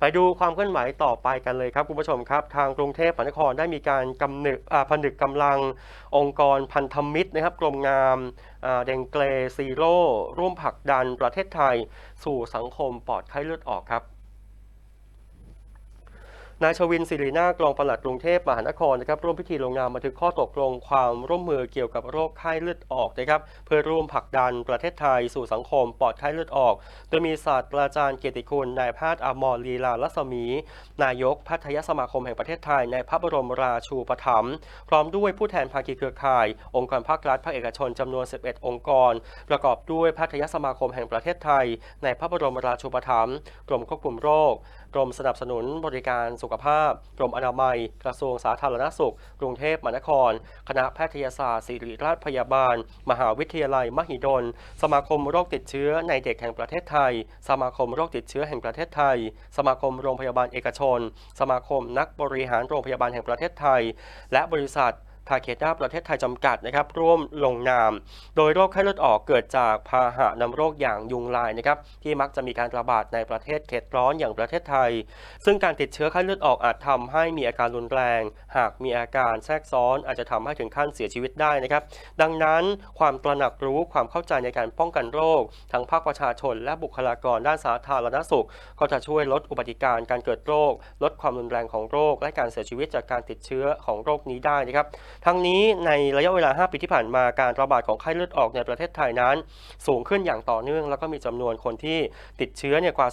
ไปดูความเคลื่อนไหวต่อไปกันเลยครับคุณผู้ชมครับ ทางกรุงเทพมหานครได้มีการกำนึกอ่าผนึกกำลังองค์กรพันธมิตรนะครับกรมงามเดงเกลซีโร่ร่วมผลักดันประเทศไทย สู่สังคมปลอดไข้เลือดออกครับ นายชวินศิรินาครองปลัดกรุงเทพมหานครนะครับร่วมพิธีลงนามบันทึกข้อตกลงความร่วมมือเกี่ยวกับโรคไข้เลือดออกนะครับเพื่อร่วมผลักดันประเทศไทยสู่สังคมปลอดไข้เลือดออก โดยมีศาสตราจารย์เกียรติคุณนายแพทย์อมรลีลาลัศมี นายกแพทยสมาคมแห่งประเทศไทยในพระบรมราชูปถัมภ์พร้อมด้วยผู้แทนภาคีเครือข่าย องค์กรภาครัฐภาคเอกชนจำนวน 11 องค์กร ประกอบด้วยแพทยสมาคมแห่งประเทศไทย ในพระบรมราชูปถัมภ์กรมควบคุมโรค กรมสนับสนุนบริการสุขภาพ กรมอนามัย กระทรวงสาธารณสุข กรุงเทพมหานคร คณะแพทยศาสตร์ศิริราชพยาบาล มหาวิทยาลัยมหิดล สมาคมโรคติดเชื้อในเด็กแห่งประเทศไทย สมาคมโรคติดเชื้อแห่งประเทศไทย สมาคมโรงพยาบาลเอกชน สมาคมนักบริหารโรงพยาบาลแห่งประเทศไทย และบริษัท พาเคต้าประเทศไทยจำกัดนะครับร่วมลงนาม โดยโรคไข้เลือดออกเกิดจากพาหะนำโรคอย่างยุงลายนะครับที่มักจะมีการระบาดในประเทศเขตร้อนอย่างประเทศไทย ซึ่งการติดเชื้อไข้เลือดออกอาจทำให้มีอาการรุนแรง หากมีอาการแทรกซ้อนอาจจะทำให้ถึงขั้นเสียชีวิตได้นะครับ ดังนั้นความตระหนักรู้ความเข้าใจในการป้องกันโรค ทั้งภาคประชาชน และบุคลากรด้านสาธารณสุข ก็จะช่วยลดอุบัติการณ์การเกิดโรค ลดความรุนแรงของโรค และการเสียชีวิตจากการติดเชื้อของโรคนี้ได้นะครับทั้งนี้ในระยะเวลา 5 ปีที่ผ่านมาการระบาดของไข้เลือดออกในประเทศไทยนั้น สูงขึ้นอย่างต่อเนื่อง แล้วก็มีจำนวนคนที่ติดเชื้อเนี่ยกว่า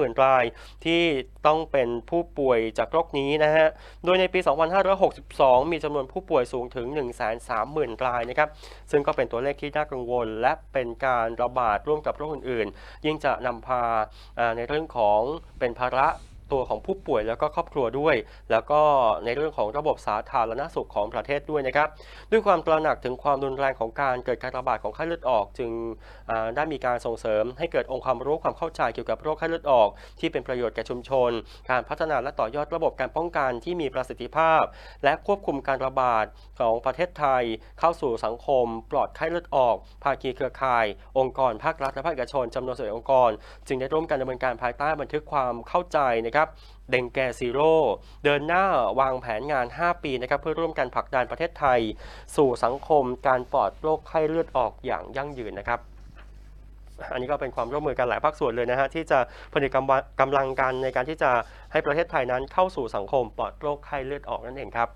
350,000 ราย ที่ต้องเป็นผู้ป่วยจากโรคนี้นะฮะ โดยในปี 2562 มีจำนวนผู้ป่วยสูงถึง 130,000 รายนะครับ ซึ่งก็เป็นตัวเลขที่น่ากังวล และเป็นการระบาดร่วมกับโรคอื่นๆ ยิ่งจะนำพาอ่าในเรื่องของเป็นภาระ ตัวของผู้ป่วยแล้วก็ครอบครัวด้วย แล้วก็ในเรื่องของระบบสาธารณสุขของประเทศด้วยนะครับ ด้วยความตระหนักถึงความรุนแรงของการเกิดการระบาดของไข้เลือดออก จึงได้มีการส่งเสริมให้เกิดองค์ความรู้ความเข้าใจเกี่ยวกับโรคไข้เลือดออก ที่เป็นประโยชน์แก่ชุมชน การพัฒนาและต่อยอดระบบการป้องกันที่มีประสิทธิภาพ และควบคุมการระบาดของประเทศไทย เข้าสู่สังคม ปลอดไข้เลือดออก ภาคีเครือข่าย องค์กรภาครัฐและภาคเอกชนจำนวน11องค์กร จึงได้ร่วมกันดำเนินการภายใต้บันทึกความเข้าใจนะครับเดงแกซีโร่เดินหน้าวางแผนงาน 5 ปีนะครับเพื่อร่วมกันผลักดันประเทศไทย สู่สังคมการปลอดโรคไข้เลือดออกอย่างยั่งยืนนะครับอันนี้ก็เป็นความร่วมมือกันหลายภาคส่วนเลยนะฮะที่จะผลิตกำลังกำลังกันในการที่จะให้ประเทศไทยนั้นเข้าสู่สังคมปลอดโรคไข้เลือดออกนั่นเองครับ